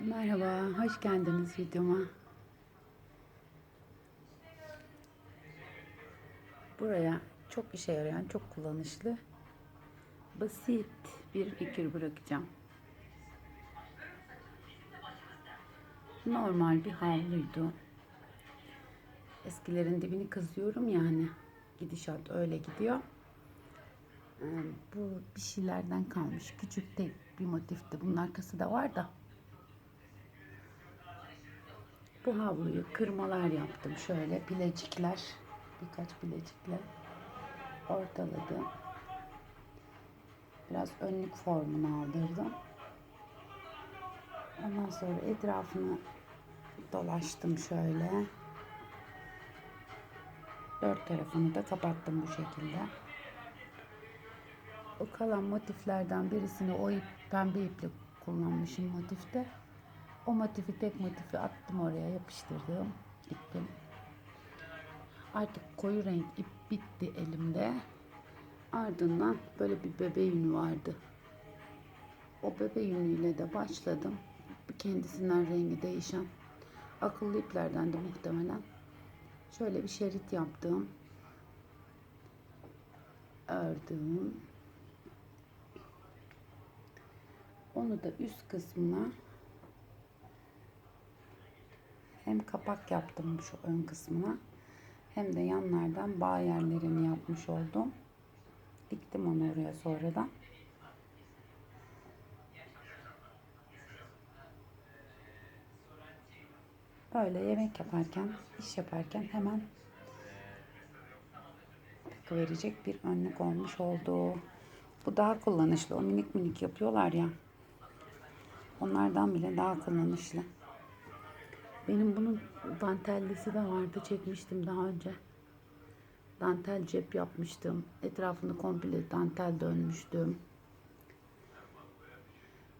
Merhaba, hoş geldiniz videoma. Buraya çok işe yarayan, çok kullanışlı, basit bir fikir bırakacağım. Normal bir havluydu. Eskilerin dibini kazıyorum yani. Gidişat öyle gidiyor. Ee, Bu bir şeylerden kalmış. Küçük de bir motifti. Bunun arkası da var da. Bu havluyu kırmalar yaptım. Şöyle bilecikler, birkaç bilecikler ortaladım. Biraz önlük formunu aldırdım. Ondan sonra etrafını dolaştım şöyle. Dört tarafını da kapattım bu şekilde. O kalan motiflerden birisini o ip, pembe iple kullanmışım motifte. O motifi tek motifi attım oraya yapıştırdım ipim. Artık koyu renk ip bitti elimde. Ardından böyle bir bebe yünü vardı. O bebe yünüyle de başladım. Kendisinden rengi değişen akıllı iplerden de muhtemelen. Şöyle bir şerit yaptım. Ördüm. Onu da üst kısmına hem kapak yaptım şu ön kısmına hem de yanlardan bağ yerlerini yapmış oldum. Diktim onu oraya sonradan. Böyle yemek yaparken, iş yaparken hemen verecek bir önlük olmuş oldu. Bu daha kullanışlı. O minik minik yapıyorlar ya. Onlardan bile daha kullanışlı. Benim bunun dantellisi de vardı. Çekmiştim daha önce. Dantel cep yapmıştım. Etrafını komple dantel dönmüştüm.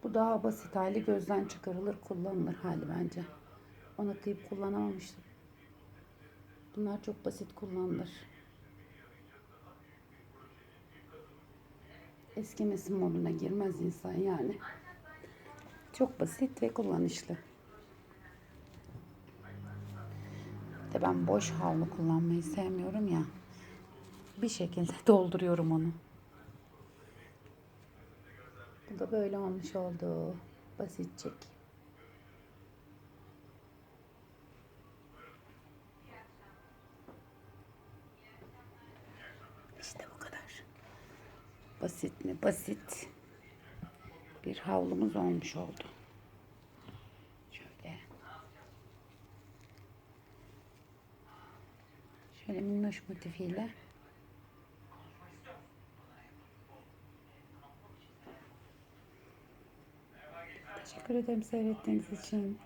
Bu daha basit hali gözden çıkarılır kullanılır hali bence. Ona kıyıp kullanamamıştım. Bunlar çok basit kullanılır. Eskimesin moduna girmez insan yani. Çok basit ve kullanışlı. De ben boş havlu kullanmayı sevmiyorum ya. Bir şekilde dolduruyorum onu. Bu da böyle olmuş oldu. Basitçek. İşte bu kadar. Basit mi? Basit. Bir havlumuz olmuş oldu. Şöyle. Şöyle minnoş motifiyle. Teşekkür ederim seyrettiğiniz için.